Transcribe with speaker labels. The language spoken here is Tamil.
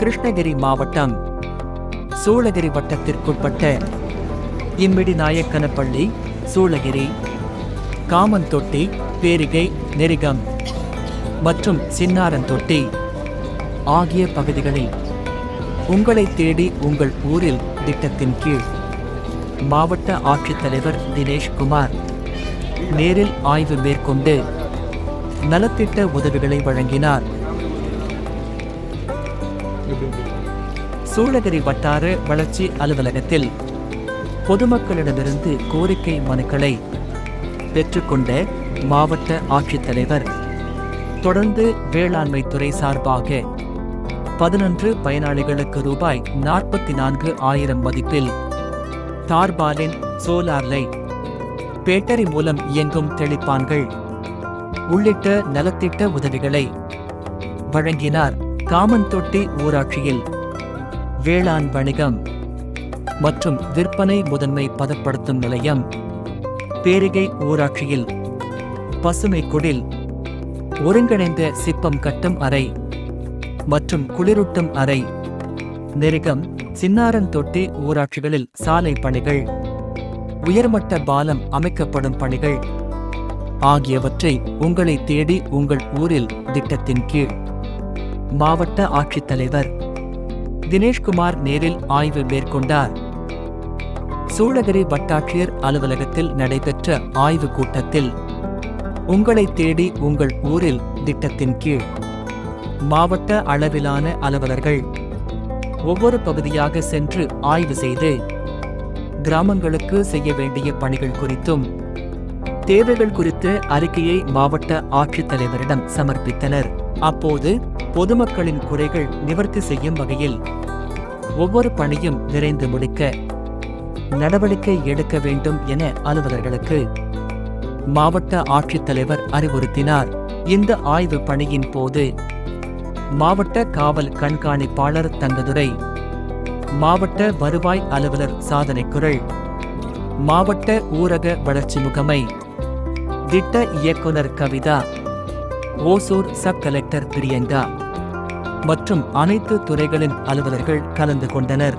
Speaker 1: கிருஷ்ணகிரி மாவட்டம் சூளகிரி வட்டத்திற்குட்பட்ட இம்மிடி நாயக்கனப்பள்ளி சூளகிரி காமந்தொட்டி பேரிகை நெரிகம் மற்றும் சின்னாரந்தொட்டி ஆகிய பகுதிகளில் உங்களை தேடி உங்கள் ஊரில் திட்டத்தின் கீழ் மாவட்ட ஆட்சித்தலைவர் தினேஷ்குமார் நேரில் ஆய்வு மேற்கொண்டு நலத்திட்ட உதவிகளை வழங்கினார். சூளகிரி வட்டார வளர்ச்சி அலுவலகத்தில் பொதுமக்களிடமிருந்து கோரிக்கை மனுக்களை பெற்றுக்கொண்ட மாவட்ட ஆட்சித்தலைவர் தொடர்ந்து வேளாண்மை துறை சார்பாக பதினொன்று பயனாளிகளுக்கு ரூபாய் நாற்பத்தி நான்கு ஆயிரம் மதிப்பில் தார்பாலின் சோலார் லைட் பேட்டரி மூலம் இயங்கும் தெளிப்பான்கள் உள்ளிட்ட நலத்திட்ட உதவிகளை வழங்கினார். காமன்தொட்டி ஊராட்சியில் வேளாண் வணிகம் மற்றும் விற்பனை முதன்மை பதப்படுத்தும் நிலையம் பேரிகை ஊராட்சியில் பசுமை குடில் ஒருங்கிணைந்த சிப்பம் கட்டும் அறை மற்றும் குளிரூட்டும் அறை நெருகம் சின்னாரந்தொட்டி ஊராட்சிகளில் சாலை பணிகள் உயர்மட்ட பாலம் அமைக்கப்படும் பணிகள் ஆகியவற்றை உங்களை தேடி உங்கள் ஊரில் திட்டத்தின் கீழ் மாவட்ட ஆட்சித்தலைவர் தினேஷ்குமார் நேரில் ஆய்வு மேற்கொண்டார். சூளகிரி வட்டாட்சியர் அலுவலகத்தில் நடைபெற்ற ஆய்வுக் கூட்டத்தில் உங்களை தேடி உங்கள் ஊரில் திட்டத்தின் கீழ் மாவட்ட அளவிலான அலுவலர்கள் ஒவ்வொரு பகுதியாக சென்று ஆய்வு செய்து கிராமங்களுக்கு செய்ய வேண்டிய பணிகள் குறித்தும் தேவைகள் குறித்த அறிக்கையை மாவட்ட ஆட்சித்தலைவரிடம் சமர்ப்பித்தனர். அப்போது பொதுமக்களின் குறைகள் நிவர்த்தி செய்யும் வகையில் ஒவ்வொரு பணியும் நிறைந்து முடிக்க நடவடிக்கை எடுக்க வேண்டும் என அலுவலர்களுக்கு மாவட்ட ஆட்சித்தலைவர் அறிவுறுத்தினார். இந்த ஆய்வு பணியின் போது மாவட்ட காவல் கண்காணிப்பாளர் தங்கதுரை மாவட்ட வருவாய் அலுவலர் சாதனைக்குரல் மாவட்ட ஊரக வளர்ச்சி முகமை திட்ட இயக்குனர் கவிதா ஓசூர் சப் கலெக்டர் பிரியங்கா மற்றும் அனைத்து துறைகளின் அலுவலர்கள் கலந்து கொண்டனர்.